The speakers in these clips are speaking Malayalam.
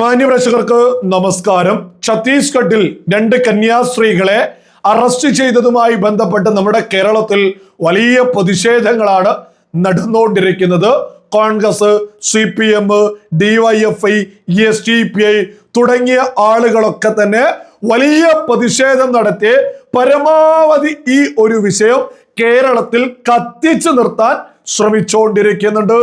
മാന്യപ്രേക്ഷകർക്ക് നമസ്കാരം. ഛത്തീസ്ഗഡിൽ രണ്ട് കന്യാസ്ത്രീകളെ അറസ്റ്റ് ചെയ്തതുമായി ബന്ധപ്പെട്ട് നമ്മുടെ കേരളത്തിൽ വലിയ പ്രതിഷേധങ്ങളാണ് നടന്നുകൊണ്ടിരിക്കുന്നത്. Congress C P M DYFI S T P I തുടങ്ങിയ ആളുകളൊക്കെ തന്നെ വലിയ പ്രതിഷേധം നടത്തി പരമാവധി ഈ ഒരു വിഷയം കേരളത്തിൽ കത്തിച്ചു നിർത്താൻ ശ്രമിച്ചുകൊണ്ടിരിക്കുന്നുണ്ട്.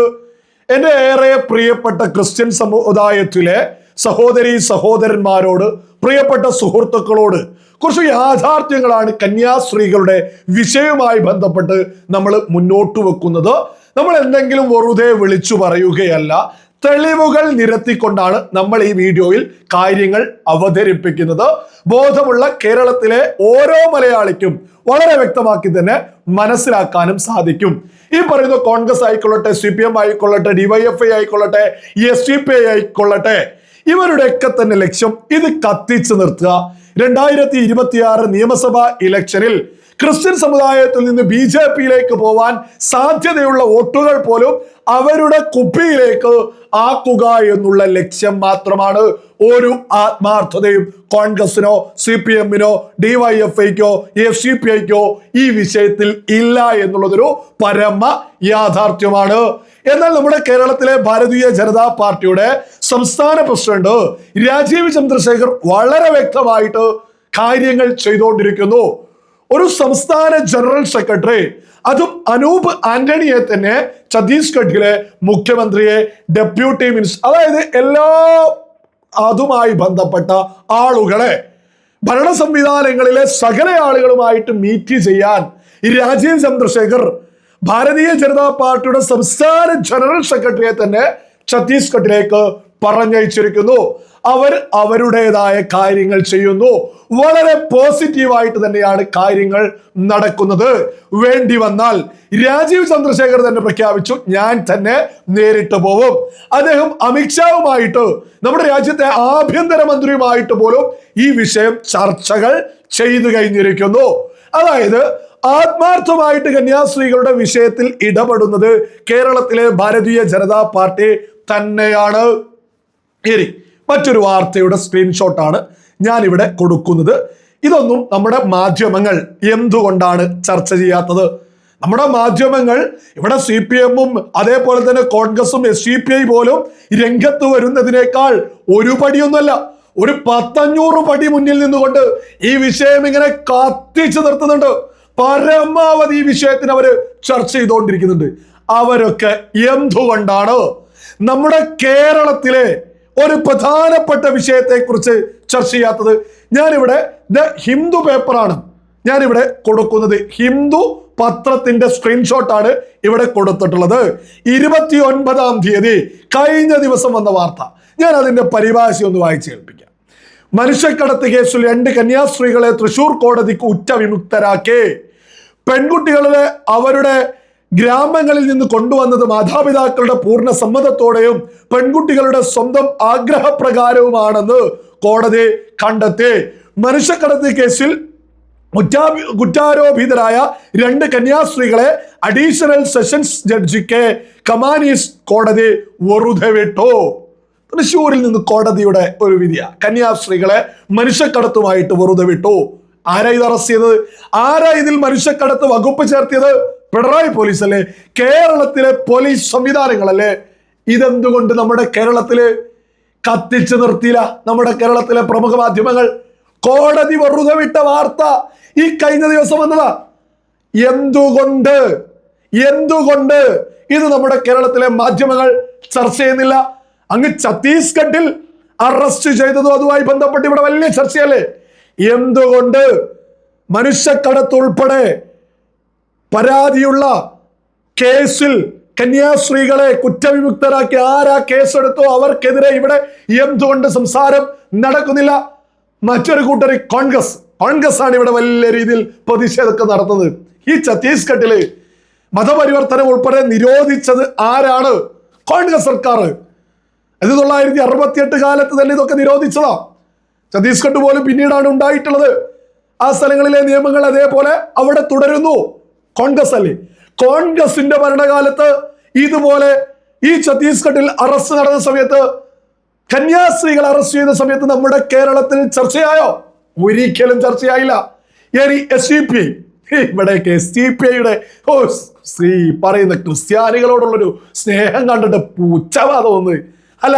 എന്റെ ഏറെ പ്രിയപ്പെട്ട ക്രിസ്ത്യൻ സമുദായത്തിലെ സഹോദരി സഹോദരന്മാരോട് പ്രിയപ്പെട്ട സുഹൃത്തുക്കളോട് കുറച്ച് യാഥാർത്ഥ്യങ്ങളാണ് കന്യാസ്ത്രീകളുടെ വിഷയവുമായി ബന്ധപ്പെട്ട് നമ്മൾ മുന്നോട്ട് വെക്കുന്നത്. നമ്മൾ എന്തെങ്കിലും വെറുതെ വിളിച്ചു പറയുകയല്ല തെളിവുകൾ നിരത്തിക്കൊണ്ടാണ് നമ്മൾ ഈ വീഡിയോയിൽ കാര്യങ്ങൾ അവതരിപ്പിക്കുന്നത്. ബോധമുള്ള കേരളത്തിലെ ഓരോ മലയാളിക്കും വളരെ വ്യക്തമാക്കി തന്നെ മനസ്സിലാക്കാനും സാധിക്കും. ഈ പറയുന്ന കോൺഗ്രസ് ആയിക്കൊള്ളട്ടെ സി പി എം ആയിക്കൊള്ളട്ടെ ഡിവൈഎഫ്ഐ ആയിക്കൊള്ളട്ടെ എസ് ഡി പി ഐ ആയിക്കൊള്ളട്ടെ ഇവരുടെയൊക്കെ തന്നെ ലക്ഷ്യം ഇത് കത്തിച്ചു നിർത്തുക. രണ്ടായിരത്തി ഇരുപത്തിയാറ് നിയമസഭാ ഇലക്ഷനിൽ ക്രിസ്ത്യൻ സമുദായത്തിൽ നിന്ന് ബി ജെ പിയിലേക്ക് പോവാൻ സാധ്യതയുള്ള വോട്ടുകൾ പോലും അവരുടെ കുപ്പിയിലേക്ക് ആക്കുക എന്നുള്ള ലക്ഷ്യം മാത്രമാണ്. ഒരു ആത്മാർത്ഥതയും കോൺഗ്രസിനോ സി പി എമ്മിനോ ഡിവൈഎഫ്ഐക്കോ എഫ് സി പി ഐക്കോ ഈ വിഷയത്തിൽ ഇല്ല എന്നുള്ളതൊരു പരമ യാഥാർത്ഥ്യമാണ്. എന്നാൽ നമ്മുടെ കേരളത്തിലെ ഭാരതീയ ജനതാ പാർട്ടിയുടെ സംസ്ഥാന പ്രസിഡന്റ് രാജീവ് ചന്ദ്രശേഖർ വളരെ വ്യക്തമായിട്ട് കാര്യങ്ങൾ ചെയ്തുകൊണ്ടിരിക്കുന്നു. ഒരു സംസ്ഥാന ജനറൽ സെക്രട്ടറി അതും അനൂപ് ആന്റണിയെ തന്നെ ഛത്തീസ്ഗഡിലെ മുഖ്യമന്ത്രിയെ ഡെപ്യൂട്ടി മിനിസ്റ്റർ അതായത് എല്ലാ അതുമായി ബന്ധപ്പെട്ട ആളുകളെ ഭരണ സംവിധാനങ്ങളിലെ സകല ആളുകളുമായിട്ട് മീറ്റ് ചെയ്യാൻ രാജീവ് ചന്ദ്രശേഖർ ഭാരതീയ ജനതാ പാർട്ടിയുടെ സംസ്ഥാന ജനറൽ സെക്രട്ടറിയെ തന്നെ ഛത്തീസ്ഗഡിലേക്ക് പറഞ്ഞയച്ചിരിക്കുന്നു. അവർ അവരുടേതായ കാര്യങ്ങൾ ചെയ്യുന്നു. വളരെ പോസിറ്റീവായിട്ട് തന്നെയാണ് കാര്യങ്ങൾ നടക്കുന്നത്. വേണ്ടി വന്നാൽ രാജീവ് ചന്ദ്രശേഖർ തന്നെ പ്രഖ്യാപിച്ചു ഞാൻ തന്നെ നേരിട്ട് പോവും. അദ്ദേഹം അമിത്ഷാവുമായിട്ട് നമ്മുടെ രാജ്യത്തെ ആഭ്യന്തരമന്ത്രിയുമായിട്ട് പോലും ഈ വിഷയം ചർച്ചകൾ ചെയ്തു കഴിഞ്ഞിരിക്കുന്നു. അതായത് ആത്മാർത്ഥമായിട്ട് കന്യാസ്ത്രീകളുടെ വിഷയത്തിൽ ഇടപെടുന്നത് കേരളത്തിലെ ഭാരതീയ ജനതാ പാർട്ടി തന്നെയാണ്. ഇനി മറ്റൊരു വാർത്തയുടെ സ്ക്രീൻഷോട്ടാണ് ഞാൻ ഇവിടെ കൊടുക്കുന്നത്. ഇതൊന്നും നമ്മുടെ മാധ്യമങ്ങൾ എന്തുകൊണ്ടാണ് ചർച്ച ചെയ്യാത്തത്? നമ്മുടെ മാധ്യമങ്ങൾ ഇവിടെ സി പി എമ്മും അതേപോലെ തന്നെ കോൺഗ്രസും എസ് സി പി ഐ പോലും രംഗത്ത് വരുന്നതിനേക്കാൾ ഒരു പടിയൊന്നുമല്ല ഒരു പത്തഞ്ഞൂറ് പടി മുന്നിൽ നിന്നുകൊണ്ട് ഈ വിഷയം ഇങ്ങനെ കത്തിച്ചു നിർത്തുന്നുണ്ട്. പരമാവധി ഈ വിഷയത്തിന് അവർ ചർച്ച ചെയ്തുകൊണ്ടിരിക്കുന്നുണ്ട് അവരൊക്കെ എന്തുകൊണ്ടാണ് നമ്മുടെ കേരളത്തിലെ ഒരു പ്രധാനപ്പെട്ട വിഷയത്തെക്കുറിച്ച് ചർച്ച ചെയ്യാത്തത്? ഞാനിവിടെ ദ ഹിന്ദു പേപ്പറാണ്. ഞാനിവിടെ കൊടുക്കുന്നത്. ഹിന്ദു പത്രത്തിന്റെ സ്ക്രീൻഷോട്ടാണ് ഇവിടെ കൊടുത്തിട്ടുള്ളത്. ഇരുപത്തി ഒൻപതാം തീയതി കഴിഞ്ഞ ദിവസം വന്ന വാർത്ത. ഞാൻ അതിന്റെ പരിഭാഷ ഒന്ന് വായിച്ചു കേൾപ്പിക്കാം. മനുഷ്യക്കടത്ത് കേസിൽ രണ്ട് കന്യാസ്ത്രീകളെ തൃശൂർ കോടതിക്ക് ഉറ്റ വിമുക്തരാക്കി പെൺകുട്ടികളെ അവരുടെ ഗ്രാമങ്ങളിൽ നിന്ന് കൊണ്ടുവന്നത് മാതാപിതാക്കളുടെ പൂർണ സമ്മതത്തോടെയും പെൺകുട്ടികളുടെ സ്വന്തം ആഗ്രഹപ്രകാരവുമാണെന്ന് കോടതി കണ്ടെത്തി. മനുഷ്യക്കടത്ത് കേസിൽ കുറ്റാ- കുറ്റാരോപിതരായ രണ്ട് കന്യാസ്ത്രീകളെ അഡീഷണൽ സെഷൻസ് ജഡ്ജിക്ക് കമാനീസ് കോടതി വെറുതെ വിട്ടു. തൃശ്ശൂരിൽ നിന്ന് കോടതിയുടെ ഒരു വിധിയ. കന്യാസ്ത്രീകളെ മനുഷ്യക്കടത്തുമായിട്ട് വെറുതെ വിട്ടു. ആരാ ഇത് അറസ്റ്റ് ചെയ്തത്? ആരാ ഇതിൽ മനുഷ്യക്കടത്ത് വകുപ്പ് ചേർത്തിയത്? പിണറായി പോലീസ് അല്ലേ കേരളത്തിലെ പോലീസ് സംവിധാനങ്ങളല്ലേ? ഇതെന്തുകൊണ്ട് നമ്മുടെ കേരളത്തിൽ കത്തിച്ചു നിർത്തിയില്ല? നമ്മുടെ കേരളത്തിലെ പ്രമുഖ മാധ്യമങ്ങൾ? കോടതി വെറുതെ വിട്ട വാർത്ത ഈ കഴിഞ്ഞ ദിവസം വന്നതാ. എന്തുകൊണ്ട്? എന്തുകൊണ്ട്? ഇത് നമ്മുടെ കേരളത്തിലെ മാധ്യമങ്ങൾ ചർച്ച ചെയ്യുന്നില്ല. അങ്ങ് ഛത്തീസ്ഗഡിൽ അറസ്റ്റ് ചെയ്തതും അതുമായി ബന്ധപ്പെട്ട് ഇവിടെ വലിയ ചർച്ചയല്ലേ? എന്തുകൊണ്ട് മനുഷ്യക്കടത്ത് ഉൾപ്പെടെ പരാതിയുള്ള കേസിൽ കന്യാസ്ത്രീകളെ കുറ്റവിമുക്തരാക്കി ആരാ കേസെടുത്തോ അവർക്കെതിരെ ഇവിടെ എന്തുകൊണ്ട് സംസാരം നടക്കുന്നില്ല? മറ്റൊരു കൂട്ടർ കോൺഗ്രസ്. കോൺഗ്രസ് ആണ് ഇവിടെ വലിയ രീതിയിൽ പ്രതിഷേധമൊക്കെ നടത്തുന്നത്. ഈ ഛത്തീസ്ഗഡിൽ മതപരിവർത്തനം ഉൾപ്പെടെ നിരോധിച്ചത് ആരാണ്? കോൺഗ്രസ് സർക്കാർ ആയിരത്തി തൊള്ളായിരത്തി അറുപത്തിയെട്ട് കാലത്ത് തന്നെ ഇതൊക്കെ നിരോധിച്ചതാ. ഛത്തീസ്ഗഡ് പോലും പിന്നീടാണ് ഉണ്ടായിട്ടുള്ളത്. ആ സ്ഥലങ്ങളിലെ നിയമങ്ങൾ അതേപോലെ അവിടെ തുടരുന്നു. കോൺഗ്രസ് അല്ലേ? കോൺഗ്രസിന്റെ ഭരണകാലത്ത് ഇതുപോലെ ഈ ഛത്തീസ്ഗഡിൽ അറസ്റ്റ് നടന്ന സമയത്ത് കന്യാസ്ത്രീകൾ അറസ്റ്റ് ചെയ്യുന്ന സമയത്ത് നമ്മുടെ കേരളത്തിൽ ചർച്ചയായോ? ഒരിക്കലും ചർച്ചയായില്ല. ഇനി എസ് ഡി പി ഇവിടേക്ക് എസ് ഡി പി ഐയുടെ ഓ സ്ത്രീ പറയുന്ന ക്രിസ്ത്യാനികളോടുള്ളൊരു സ്നേഹം കണ്ടിട്ട് പൂച്ചവാദം ഒന്ന് അല്ല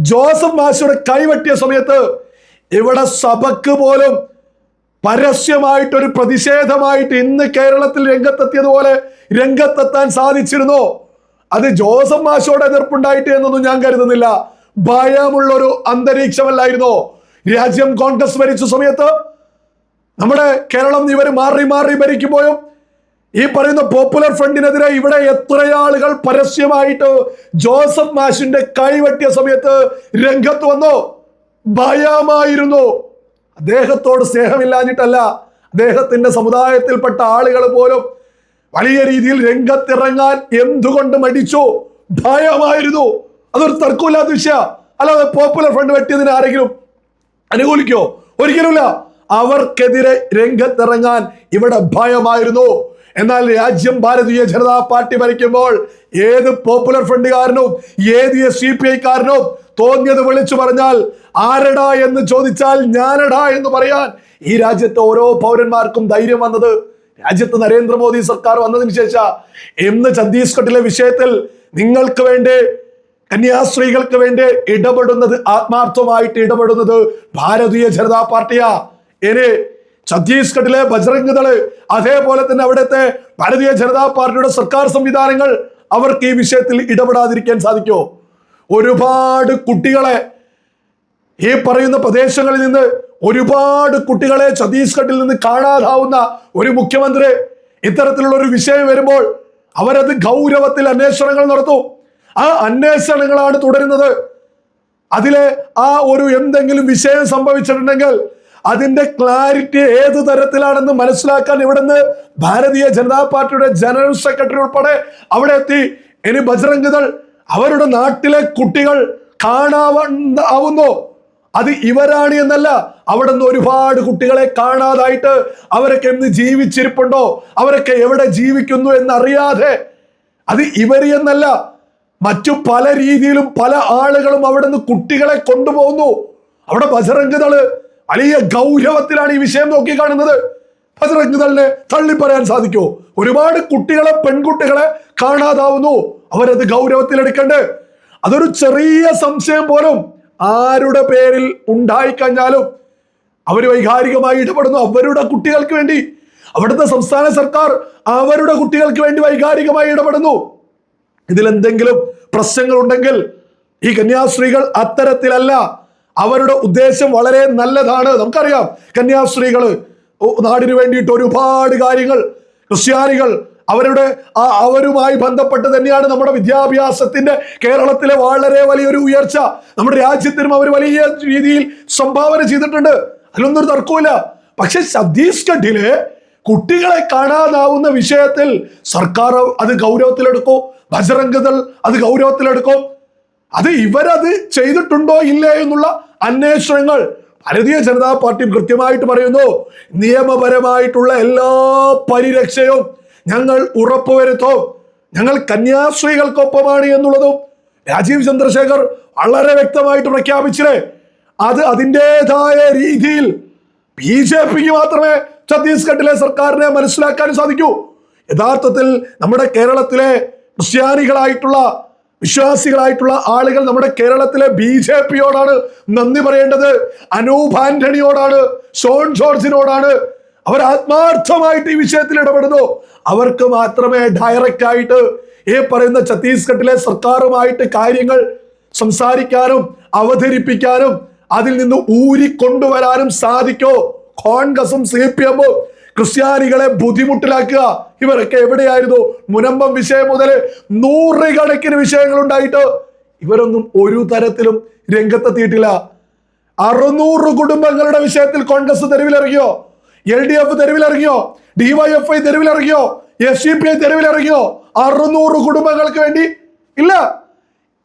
ജോസഫ് മാഷയുടെ കൈവെട്ടിയ സമയത്ത് ഇവിടെ സഭക്ക് പോലും പരസ്യമായിട്ടൊരു പ്രതിഷേധമായിട്ട് ഇന്ന് കേരളത്തിൽ രംഗത്തെത്തിയതുപോലെ രംഗത്തെത്താൻ സാധിച്ചിരുന്നോ? അത് ജോസഫ് മാഷോടെ എതിർപ്പുണ്ടായിട്ട് എന്നൊന്നും ഞാൻ കരുതുന്നില്ല. ഭയമുള്ളൊരു അന്തരീക്ഷമല്ലായിരുന്നോ? രാജ്യം കോൺഗ്രസ് ഭരിച്ച സമയത്ത് നമ്മുടെ കേരളം ഇവർ മാറി മാറി ഭരിക്കുമ്പോഴും ഈ പറയുന്ന പോപ്പുലർ ഫ്രണ്ടിനെതിരെ ഇവിടെ എത്ര ആളുകൾ പരസ്യമായിട്ട് ജോസഫ് മാഷിന്റെ കൈവെട്ടിയ സമയത്ത് രംഗത്ത് വന്നോ? ഭയമായിരുന്നു. അദ്ദേഹത്തോട് സ്നേഹമില്ലാഞ്ഞിട്ടല്ല അദ്ദേഹത്തിന്റെ സമുദായത്തിൽപ്പെട്ട ആളുകൾ പോലും വലിയ രീതിയിൽ രംഗത്തിറങ്ങാൻ എന്തുകൊണ്ട് മടിച്ചു? ഭയമായിരുന്നു. അതൊരു തർക്കമില്ലാത്ത വിഷയ. അല്ലാതെ പോപ്പുലർ ഫ്രണ്ട് വെട്ടിയതിന് ആരെങ്കിലും അനുകൂലിക്കോ? ഒരിക്കലുമില്ല. അവർക്കെതിരെ രംഗത്തിറങ്ങാൻ ഇവിടെ ഭയമായിരുന്നു. എന്നാൽ രാജ്യം ഭാരതീയ ജനതാ പാർട്ടി ഭരിക്കുമ്പോൾ ഏത് പോപ്പുലർ ഫ്രണ്ടുകാരനും ഏത് എസ് സി പി ഐക്കാരനും തോന്നിയത് വിളിച്ചു പറഞ്ഞാൽ ആരടാ എന്ന് ചോദിച്ചാൽ ഞാനടാ എന്ന് പറയാൻ. ഈ രാജ്യത്തെ ഓരോ പൗരന്മാർക്കും ധൈര്യം വന്നത് രാജ്യത്ത് നരേന്ദ്രമോദി സർക്കാർ വന്നതിന് ശേഷം. ഇന്ന് ഛത്തീസ്ഗഡിലെ വിഷയത്തിൽ നിങ്ങൾക്ക് വേണ്ടി കന്യാസ്ത്രീകൾക്ക് വേണ്ടി ഇടപെടുന്നത് ആത്മാർത്ഥമായിട്ട് ഇടപെടുന്നത് ഭാരതീയ ജനതാ പാർട്ടിയാ. ഇനി ഛത്തീസ്ഗഡിലെ ബജറംഗ് ദൾ അതേപോലെ തന്നെ അവിടുത്തെ ഭാരതീയ ജനതാ പാർട്ടിയുടെ സർക്കാർ സംവിധാനങ്ങൾ അവർക്ക് ഈ വിഷയത്തിൽ ഇടപെടാതിരിക്കാൻ സാധിക്കുമോ? ഒരുപാട് കുട്ടികളെ ഈ പറയുന്ന പ്രദേശങ്ങളിൽ നിന്ന് ഒരുപാട് കുട്ടികളെ ഛത്തീസ്ഗഡിൽ നിന്ന് കാണാതാവുന്ന ഒരു മുഖ്യമന്ത്രി ഇത്തരത്തിലുള്ള ഒരു വിഷയം വരുമ്പോൾ അവരത് ഗൗരവത്തിൽ അന്വേഷണങ്ങൾ നടത്തും. ആ അന്വേഷണങ്ങളാണ് തുടരുന്നത്. അതിലെ ആ ഒരു എന്തെങ്കിലും വിഷയം സംഭവിച്ചിട്ടുണ്ടെങ്കിൽ അതിന്റെ ക്ലാരിറ്റി ഏത് തരത്തിലാണെന്ന് മനസ്സിലാക്കാൻ ഇവിടുന്ന് ഭാരതീയ ജനതാ പാർട്ടിയുടെ ജനറൽ സെക്രട്ടറി ഉൾപ്പെടെ അവിടെ എത്തി. ഇനി ബജ്രംഗ് ദൾ അവരുടെ നാട്ടിലെ കുട്ടികൾ കാണാവുന്നു അത് ഇവരാണ് എന്നല്ല അവിടെ നിന്ന് ഒരുപാട് കുട്ടികളെ കാണാതായിട്ട് അവരൊക്കെ എന്ന് ജീവിച്ചിരിപ്പുണ്ടോ? അവരൊക്കെ എവിടെ ജീവിക്കുന്നു എന്നറിയാതെ അത് ഇവർ എന്നല്ല മറ്റു പല രീതിയിലും പല ആളുകളും അവിടെ നിന്ന് കുട്ടികളെ കൊണ്ടുപോകുന്നു. അവിടെ ബജറംഗതൾ വലിയ ഗൗരവത്തിലാണ് ഈ വിഷയം നോക്കി കാണുന്നത്. ബജറംഗ് തള്ളിപ്പറയാൻ തള്ളി പറയാൻ സാധിക്കുമോ ഒരുപാട് കുട്ടികളെ പെൺകുട്ടികളെ കാണാതാവുന്നു. അവരത് ഗൗരവത്തിലെടുക്കണ്ടേ. അതൊരു ചെറിയ സംശയം പോലും ആരുടെ പേരിൽ ഉണ്ടായിക്കഴിഞ്ഞാലും അവർ വൈകാരികമായി ഇടപെടുന്നു. അവരുടെ കുട്ടികൾക്ക് വേണ്ടി. അവിടുത്തെ സംസ്ഥാന സർക്കാർ അവരുടെ കുട്ടികൾക്ക് വേണ്ടി വൈകാരികമായി ഇടപെടുന്നു. ഇതിലെന്തെങ്കിലും പ്രശ്നങ്ങൾ ഉണ്ടെങ്കിൽ ഈ കന്യാസ്ത്രീകൾ അത്തരത്തിലല്ല. അവരുടെ ഉദ്ദേശം വളരെ നല്ലതാണ്. നമുക്കറിയാം കന്യാസ്ത്രീകൾ നാടിന് വേണ്ടിയിട്ട് ഒരുപാട് കാര്യങ്ങൾ ക്രിസ്ത്യാനികൾ അവരുടെ ആ അവരുമായി ബന്ധപ്പെട്ട് തന്നെയാണ് നമ്മുടെ വിദ്യാഭ്യാസത്തിന്റെ കേരളത്തിലെ വളരെ വലിയൊരു ഉയർച്ച. നമ്മുടെ രാജ്യത്തിനും അവർ വലിയ രീതിയിൽ സംഭാവന ചെയ്തിട്ടുണ്ട്. അതിലൊന്നും ഒരു തർക്കമില്ല പക്ഷെ ഛത്തീസ്ഗഡിൽ കുട്ടികളെ കാണാതാവുന്ന വിഷയത്തിൽ സർക്കാർ അത് ഗൗരവത്തിലെടുക്കും. ബജറംഗ് ദൾ അത് ഗൗരവത്തിലെടുക്കും. അത് ഇവരത് ചെയ്തിട്ടുണ്ടോ ഇല്ലേ എന്നുള്ള അന്വേഷണങ്ങൾ ഭാരതീയ ജനതാ പാർട്ടി കൃത്യമായിട്ട് പറയുന്നു നിയമപരമായിട്ടുള്ള എല്ലാ പരിരക്ഷയും ഞങ്ങൾ ഉറപ്പുവരുത്തും. ഞങ്ങൾ കന്യാസ്ത്രീകൾക്കൊപ്പമാണ് എന്നുള്ളതും രാജീവ് ചന്ദ്രശേഖർ വളരെ വ്യക്തമായിട്ട് പ്രഖ്യാപിച്ചില്ലേ? അത് അതിന്റെതായ രീതിയിൽ ബി ജെ പിക്ക് മാത്രമേ ഛത്തീസ്ഗഡിലെ സർക്കാരിനെ മനസ്സിലാക്കാൻ സാധിക്കൂ. യഥാർത്ഥത്തിൽ നമ്മുടെ കേരളത്തിലെ ക്രിസ്ത്യാനികളായിട്ടുള്ള വിശ്വാസികളായിട്ടുള്ള ആളുകൾ നമ്മുടെ കേരളത്തിലെ ബി ജെ പിയോടാണ് നന്ദി പറയേണ്ടത്. അനൂപ് ആന്റണിയോടാണ് ഷോൺ ജോർജിനോടാണ്. അവർ ആത്മാർത്ഥമായിട്ട് ഈ വിഷയത്തിൽ ഇടപെടുന്നു. അവർക്ക് മാത്രമേ ഡയറക്റ്റ് ആയിട്ട് ഈ പറയുന്ന ഛത്തീസ്ഗഡിലെ സർക്കാരുമായിട്ട് കാര്യങ്ങൾ സംസാരിക്കാനും അവതരിപ്പിക്കാനും അതിൽ നിന്ന് ഊരിക്കൊണ്ടുവരാനും സാധിക്കോ. കോൺഗ്രസും സി പി എമ്മും ക്രിസ്ത്യാനികളെ ബുദ്ധിമുട്ടിലാക്കുക. ഇവരൊക്കെ എവിടെയായിരുന്നു? മുനമ്പം വിഷയം മുതൽ നൂറുകണക്കിന് വിഷയങ്ങൾ ഉണ്ടായിട്ട് ഇവരൊന്നും ഒരു തരത്തിലും രംഗത്തെത്തിയിട്ടില്ല. അറുന്നൂറ് കുടുംബങ്ങളുടെ വിഷയത്തിൽ കോൺഗ്രസ് തെരുവിലിറങ്ങിയോ? എൽ ഡി എഫ് തെരുവിലിറങ്ങിയോ? ഡിവൈഎഫ്ഐ തെരുവിലിറങ്ങിയോ? എസ് സി പി ഐ തെരുവിലിറങ്ങിയോ? അറുന്നൂറ് കുടുംബങ്ങൾക്ക് വേണ്ടി ഇല്ല.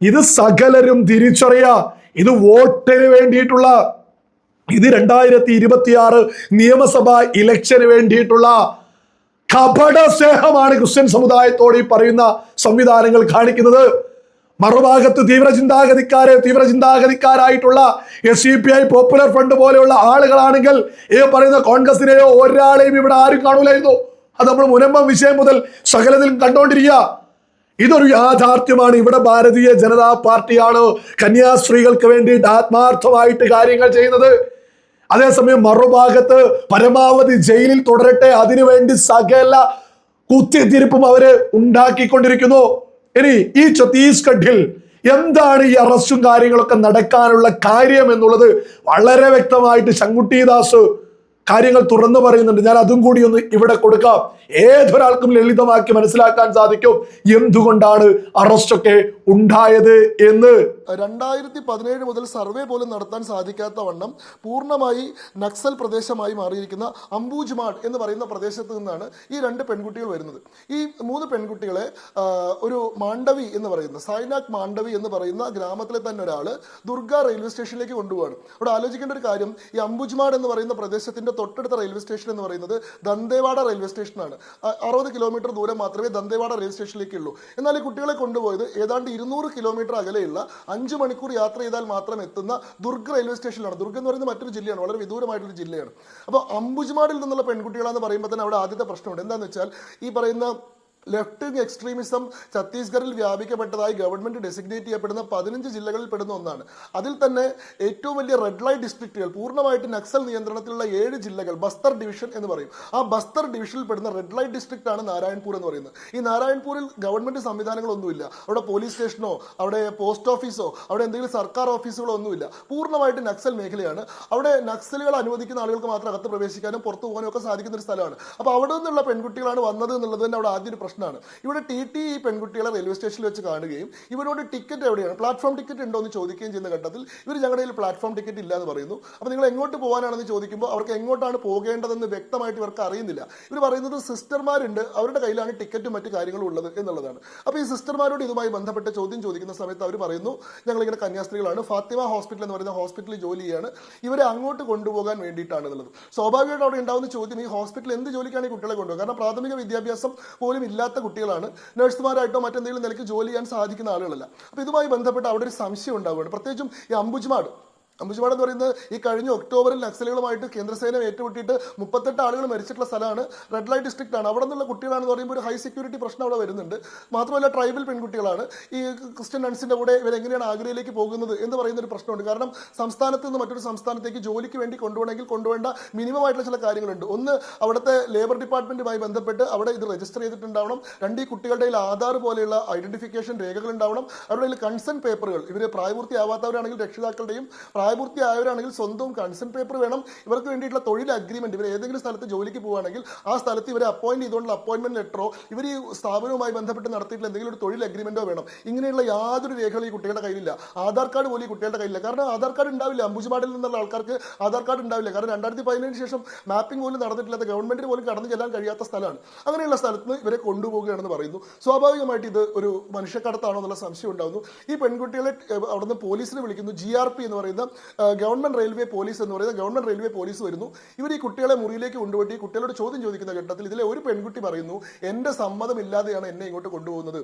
ഇത് സകലരും തിരിച്ചറിയ. ഇത് വോട്ടിന് വേണ്ടിയിട്ടുള്ള ഇത് രണ്ടായിരത്തി ഇരുപത്തിയാറ് നിയമസഭാ ഇലക്ഷന് വേണ്ടിയിട്ടുള്ള കപട സ്നേഹമാണ് ക്രിസ്ത്യൻ സമുദായത്തോട് ഈ പറയുന്ന സംവിധാനങ്ങൾ കാണിക്കുന്നത്. മറുഭാഗത്ത് തീവ്ര ചിന്താഗതിക്കാരെ തീവ്ര ചിന്താഗതിക്കാരായിട്ടുള്ള S C P I popular front പോലെയുള്ള ആളുകളാണെങ്കിൽ ഈ പറയുന്ന കോൺഗ്രസിനെയോ ഒരാളെയും ഇവിടെ ആരും കാണൂലായിരുന്നു. അത് നമ്മൾ മുനമ്പം വിഷയം മുതൽ സകലത്തിലും കണ്ടോണ്ടിരിക്കുക ഇതൊരു യാഥാർത്ഥ്യമാണ്. ഇവിടെ ഭാരതീയ ജനതാ പാർട്ടിയാണ് കന്യാസ്ത്രീകൾക്ക് വേണ്ടിയിട്ട് ആത്മാർത്ഥമായിട്ട് കാര്യങ്ങൾ ചെയ്യുന്നത്. അതേസമയം മറുഭാഗത്ത് പരമാവധി ജയിലിൽ തുടരട്ടെ. അതിനുവേണ്ടി സകല കുത്തിത്തിരിപ്പും അവർ ഉണ്ടാക്കിക്കൊണ്ടിരിക്കുന്നു. ഇനി ഈ ഛത്തീസ്ഗഡിൽ എന്താണ് ഈ അറസ്റ്റും കാര്യങ്ങളൊക്കെ നടക്കാനുള്ള കാര്യം എന്നുള്ളത് വളരെ വ്യക്തമായിട്ട് ശങ്കുട്ടി ദാസ് കാര്യങ്ങൾ തുറന്നു പറയുന്നുണ്ട്. ഞാൻ അതും കൂടി ഒന്ന് ഇവിടെ കൊടുക്കാം. ഏതൊരാൾക്കും ലളിതമാക്കി മനസ്സിലാക്കാൻ സാധിക്കും എന്തുകൊണ്ടാണ് അറസ്റ്റൊക്കെ ഉണ്ടായത് എന്ന്. രണ്ടായിരത്തി പതിനേഴ് മുതൽ സർവേ പോലും നടത്താൻ സാധിക്കാത്ത വണ്ണം പൂർണമായി നക്സൽ പ്രദേശമായി മാറിയിരിക്കുന്ന അംബൂജ്മാഡ് എന്ന് പറയുന്ന പ്രദേശത്ത് നിന്നാണ് ഈ രണ്ട് പെൺകുട്ടികൾ വരുന്നത്. ഈ മൂന്ന് പെൺകുട്ടികളെ ഒരു മാണ്ഡവി എന്ന് പറയുന്ന സൈനാക് മാണ്ഡവി എന്ന് പറയുന്ന ഗ്രാമത്തിലെ തന്നെ ഒരാൾ ദുർഗ റെയിൽവേ സ്റ്റേഷനിലേക്ക് കൊണ്ടുപോവാണ്. അവിടെ ആലോചിക്കേണ്ട ഒരു കാര്യം ഈ അംബുജ്മാഡ് എന്ന് പറയുന്ന പ്രദേശത്തിന്റെ തൊട്ടടുത്ത റെയിൽവേ സ്റ്റേഷൻ എന്ന് പറയുന്നത് ദന്തേവാഡ റെയിൽവേ സ്റ്റേഷനാണ്. അറുപത് കിലോമീറ്റർ ദൂരം മാത്രമേ ദന്തേവാഡ റെയിൽവേ സ്റ്റേഷനിലേക്ക് ഉള്ളൂ എന്നാൽ ഈ കുട്ടികളെ കൊണ്ടുപോയത് ഏതാണ്ട് ഇരുന്നൂറ് കിലോമീറ്റർ അകലെയുള്ള അഞ്ച് മണിക്കൂർ യാത്ര ചെയ്താൽ മാത്രം എത്തുന്ന ദുർഗ് റെയിൽവേ സ്റ്റേഷനിലാണ്. ദുർഗ് എന്ന് പറയുന്നത് മറ്റൊരു ജില്ലയാണ്. വളരെ വിദൂരമായിട്ടൊരു ജില്ലയാണ്. അപ്പോൾ അംബുജ്മാഡിൽ നിന്നുള്ള പെൺകുട്ടികളാണെന്ന് പറയുമ്പോൾ തന്നെ അവിടെ ആദ്യത്തെ പ്രശ്നമുണ്ട്. എന്താണെന്ന് വെച്ചാൽ ഈ പറയുന്ന ലെഫ്റ്റ് വിങ് എക്സ്ട്രീമിസം ഛത്തീസ്ഗഡിൽ വ്യാപിക്കപ്പെട്ടതായി ഗവൺമെന്റ് ഡെസിഗ്നേറ്റ് ചെയ്യപ്പെടുന്ന പതിനഞ്ച് ജില്ലകളിൽ പെടുന്ന ഒന്നാണ്. അതിൽ തന്നെ ഏറ്റവും വലിയ റെഡ് ലൈറ്റ് ഡിസ്ട്രിക്റ്റുകൾ പൂർണമായിട്ട് നക്സൽ നിയന്ത്രണത്തിലുള്ള ഏഴ് ജില്ലകൾ ബസ്തർ ഡിവിഷൻ എന്ന് പറയും. ആ ബസ്തർ ഡിവിഷനിൽ പെടുന്ന റെഡ് ലൈറ്റ് ഡിസ്ട്രിക്റ്റ് ആണ് നാരായൺപൂർ എന്ന് പറയുന്നത്. ഈ നാരായൺപൂരിൽ ഗവൺമെന്റ് സംവിധാനങ്ങളൊന്നുമില്ല. അവിടെ പോലീസ് സ്റ്റേഷനോ അവിടെ പോസ്റ്റ് ഓഫീസോ അവിടെ എന്തെങ്കിലും സർക്കാർ ഓഫീസുകളോ ഒന്നുമില്ല. പൂർണമായിട്ട് നക്സൽ മേഖലയാണ്. അവിടെ നക്സലുകൾ അനുവദിക്കുന്ന ആളുകൾക്ക് മാത്രം അകത്ത് പ്രവേശിക്കാനും പുറത്തു പോകാനും ഒക്കെ സാധിക്കുന്ന ഒരു സ്ഥലമാണ്. അപ്പോൾ അവിടെ നിന്നുള്ള പെൺകുട്ടികളാണ് വന്നത് എന്നുള്ളത് തന്നെ അവിടെ ആദ്യം ഒരു പ്രശ്നമാണ് ഇവിടെ ടി ടി ഈ പെൺകുട്ടികളെ റെയിൽവേ സ്റ്റേഷനിൽ വെച്ച് കാണുകയും ഇവരോട് ടിക്കറ്റ് എവിടെയാണ്? പ്ലാറ്റ്ഫോം ടിക്കറ്റ് ഉണ്ടോ എന്ന് ചോദിക്കുകയും ചെയ്യുന്ന ഘട്ടത്തിൽ ഇവർ ഞങ്ങളുടെ കയ്യിൽ പ്ലാറ്റ്ഫോം ടിക്കറ്റ് ഇല്ല എന്ന് പറയുന്നു. അപ്പോൾ നിങ്ങൾ എങ്ങോട്ട് പോകാനാണെന്ന് ചോദിക്കുമ്പോൾ അവർക്ക് എങ്ങോട്ടാണ് പോകേണ്ടതെന്ന് വ്യക്തമായിട്ട് ഇവർക്ക് അറിയുന്നില്ല. ഇവർ പറയുന്നത് സിസ്റ്റർമാരുണ്ട് അവരുടെ കയ്യിലാണ് ടിക്കറ്റും മറ്റു കാര്യങ്ങളും ഉള്ളത് എന്നുള്ളതാണ്. അപ്പോൾ ഈ സിസ്റ്റർമാരോട് ഇതുമായി ബന്ധപ്പെട്ട ചോദ്യം ചോദിക്കുന്ന സമയത്ത് അവർ പറയുന്നു ഞങ്ങളിങ്ങനെ കന്യാസ്ത്രീകളാണ്. ഫാത്തിമ ഹോസ്പിറ്റൽ എന്ന് പറയുന്ന ഹോസ്പിറ്റലിൽ ജോലി ഇവരെ അങ്ങോട്ട് കൊണ്ടുപോകാൻ വേണ്ടിയിട്ടാണ് എന്നുള്ളത് സ്വാഭാവികമായിട്ട് അവിടെ ഉണ്ടാകുന്ന ചോദ്യം ഈ ഹോസ്പിറ്റൽ എന്ത് ജോലിക്കാണ് ഈ കുട്ടികളെ കൊണ്ടുപോകുക? കാരണം പ്രാഥമിക വിദ്യാഭ്യാസം പോലും ഇല്ലാത്ത കുട്ടികളാണ്. നഴ്സുമാരായിട്ടോ മറ്റെന്തെങ്കിലും നിലയ്ക്ക് ജോലി ചെയ്യാൻ സാധിക്കുന്ന ആളുകളല്ല. അപ്പോൾ ഇതുമായി ബന്ധപ്പെട്ട് അവിടെ ഒരു സംശയം ഉണ്ടാവുകയാണ്. പ്രത്യേകിച്ചും ഈ അംബുജ്മാട്. അംബുജ്മാട് എന്ന് പറയുന്നത് ഈ കഴിഞ്ഞ ഒക്ടോബറിൽ നക്സലുകളുമായിട്ട് കേന്ദ്രസേന ഏറ്റുമുട്ടിയിട്ട് മുപ്പത്തെട്ട് ആളുകൾ മരിച്ചിട്ടുള്ള സ്ഥലമാണ് റെഡ് ലൈറ്റ് ഡിസ്ട്രിക്റ്റ് ആണ് അവിടെ നിന്നുള്ള കുട്ടികളാണെന്ന് പറയുമ്പോൾ ഒരു ഹൈ സെക്യൂരിറ്റി പ്രശ്നം അവിടെ വരുന്നുണ്ട്. മാത്രമല്ല ട്രൈബൽ പെൺകുട്ടികളാണ്. ഈ ക്രിസ്ത്യൻ നൺസിന്റെ കൂടെ ഇവർ എങ്ങനെയാണ് ആഗ്രയിലേക്ക് പോകുന്നത് എന്ന് പറയുന്ന ഒരു പ്രശ്നമുണ്ട്. കാരണം സംസ്ഥാനത്ത് നിന്ന് മറ്റൊരു സംസ്ഥാനത്തേക്ക് ജോലിക്ക് വേണ്ടി കൊണ്ടുപോകണമെങ്കിൽ കൊണ്ടുപോകേണ്ട മിനിമം ആയിട്ടുള്ള ചില കാര്യങ്ങളുണ്ട്. ഒന്ന് അവിടുത്തെ ലേബർ ഡിപ്പാർട്ട്മെന്റുമായി ബന്ധപ്പെട്ട് അവിടെ ഇത് രജിസ്റ്റർ ചെയ്തിട്ടുണ്ടാവണം. രണ്ട് ഈ കുട്ടികളുടെ ആധാർ പോലെയുള്ള ഐഡന്റിഫിക്കേഷൻ രേഖകൾ ഉണ്ടാവണം അവരുടെ കൺസെന്റ് പേപ്പറുകൾ ഇവർ പ്രായപൂർത്തിയാവാത്തവരാണെങ്കിൽ രക്ഷിതാക്കളുടെയും പ്രായപൂർത്തിയായവരാണെങ്കിൽ സ്വന്തവും കൺസെന്റ് പേപ്പർ വേണം. ഇവർക്ക് വേണ്ടിയിട്ടുള്ള തൊഴിൽ അഗ്രിമെന്റ് ഇവർ ഏതെങ്കിലും സ്ഥലത്ത് ജോലിക്ക് പോവുകയാണെങ്കിൽ ആ സ്ഥലത്ത് ഇവരെ അപ്പോയിന്റ് ചെയ്തുകൊണ്ടുള്ള അപ്പോയിന്റ്മെന്റ് ലെറ്ററോ ഇവർ ഈ സ്ഥാപനവുമായി ബന്ധപ്പെട്ട് നടത്തിയിട്ടുള്ള എന്തെങ്കിലും ഒരു തൊഴിൽ അഗ്രിമെന്റോ വേണം. ഇങ്ങനെയുള്ള യാതൊരു രേഖകളും ഈ കുട്ടികളുടെ കയ്യിലില്ല. ആധാർ കാർഡ് പോലും ഈ കുട്ടികളുടെ കയ്യിലില്ല. കാരണം ആധാർ കാർഡ് ഉണ്ടാവില്ല. അമ്പുജുമാടിൽ നിന്നുള്ള ആൾക്കാർക്ക് ആധാർ കാർഡ് ഉണ്ടാവില്ല. കാരണം രണ്ടായിരത്തി പതിനേഴിന് ശേഷം മാപ്പിംഗ് പോലും നടന്നിട്ടില്ലാത്ത ഗവൺമെന്റിന് പോലും കടന്നു ചെല്ലാൻ കഴിയാത്ത സ്ഥലമാണ്. അങ്ങനെയുള്ള സ്ഥലത്ത് നിന്ന് ഇവരെ കൊണ്ടുപോകുകയാണെന്ന് പറയുന്നു. സ്വാഭാവികമായിട്ട് ഇത് ഒരു മനുഷ്യക്കടത്താണോ എന്നുള്ള സംശയം ഉണ്ടാകുന്നു ഈ പെൺകുട്ടികളെ അവിടുന്ന് പോലീസിനെ വിളിക്കുന്നു. ജി ആർ പി എന്ന് പറയുന്ന ഗവൺമെന്റ് റെയിൽവേ പോലീസ് എന്ന് പറയുന്ന ഗവൺമെന്റ് റെയിൽവേ പോലീസ് വരുന്നു. ഇവർ ഈ കുട്ടികളെ മുറിയിലേക്ക് കൊണ്ടുപോയി കുട്ടികളോട് ചോദ്യം ചോദിക്കുന്ന ഘട്ടത്തിൽ ഇതിലെ ഒരു പെൺകുട്ടി പറയുന്നു എന്റെ സമ്മതമില്ലാതെയാണ് എന്നെ ഇങ്ങോട്ട് കൊണ്ടുപോകുന്നത്.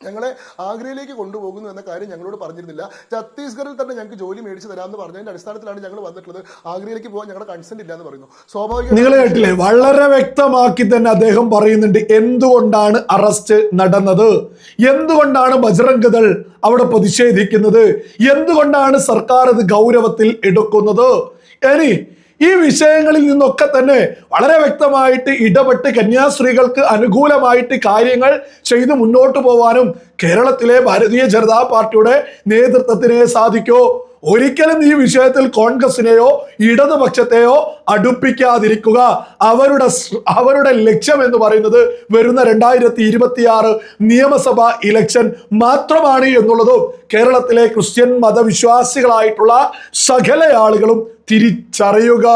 ഞങ്ങളെ ആഗ്രയിലേക്ക് കൊണ്ടുപോകുന്നു എന്ന കാര്യം ഞങ്ങളോട് പറഞ്ഞിരുന്നില്ല. ഛത്തീസ്ഗറിൽ തന്നെ ഞങ്ങൾക്ക് ജോലി മേടിച്ച് തരാമെന്ന് പറഞ്ഞതിന്റെ അടിസ്ഥാനത്തിലാണ് ഞങ്ങൾ വന്നിട്ടുള്ളത്. ആഗ്രയിലേക്ക് പോകാൻ ഞങ്ങളുടെ കൺസെന്റ് ഇല്ല എന്ന് പറയുന്നു. സ്വാഭാവിക നിങ്ങൾ കേട്ടില്ലേ? വളരെ വ്യക്തമാക്കി തന്നെ അദ്ദേഹം പറയുന്നുണ്ട് എന്തുകൊണ്ടാണ് അറസ്റ്റ് നടന്നത്? എന്തുകൊണ്ടാണ് ബജറംഗദൾ അവിടെ പ്രതിഷേധിക്കുന്നത്? എന്തുകൊണ്ടാണ് സർക്കാർ അത് ഗൗരവത്തിൽ എടുക്കുന്നത്? ഇനി ഈ വിഷയങ്ങളിൽ നിന്നൊക്കെ തന്നെ വളരെ വ്യക്തമായിട്ട് ഇടപെട്ട് കന്യാസ്ത്രീകൾക്ക് അനുകൂലമായിട്ട് കാര്യങ്ങൾ ചെയ്ത് മുന്നോട്ട് പോവാനും കേരളത്തിലെ ഭാരതീയ ജനതാ പാർട്ടിയുടെ നേതൃത്വത്തിനെ സാധിക്കോ? ഒരിക്കലും ഈ വിഷയത്തിൽ കോൺഗ്രസിനെയോ ഇടതുപക്ഷത്തെയോ അടുപ്പിക്കാതിരിക്കുക. അവരുടെ അവരുടെ ലക്ഷ്യം എന്ന് പറയുന്നത് വരുന്ന രണ്ടായിരത്തി ഇരുപത്തിയാറ് നിയമസഭാ ഇലക്ഷൻ മാത്രമാണ് എന്നുള്ളതും കേരളത്തിലെ ക്രിസ്ത്യൻ മതവിശ്വാസികളായിട്ടുള്ള സകല ആളുകളും തിരിച്ചറിയുക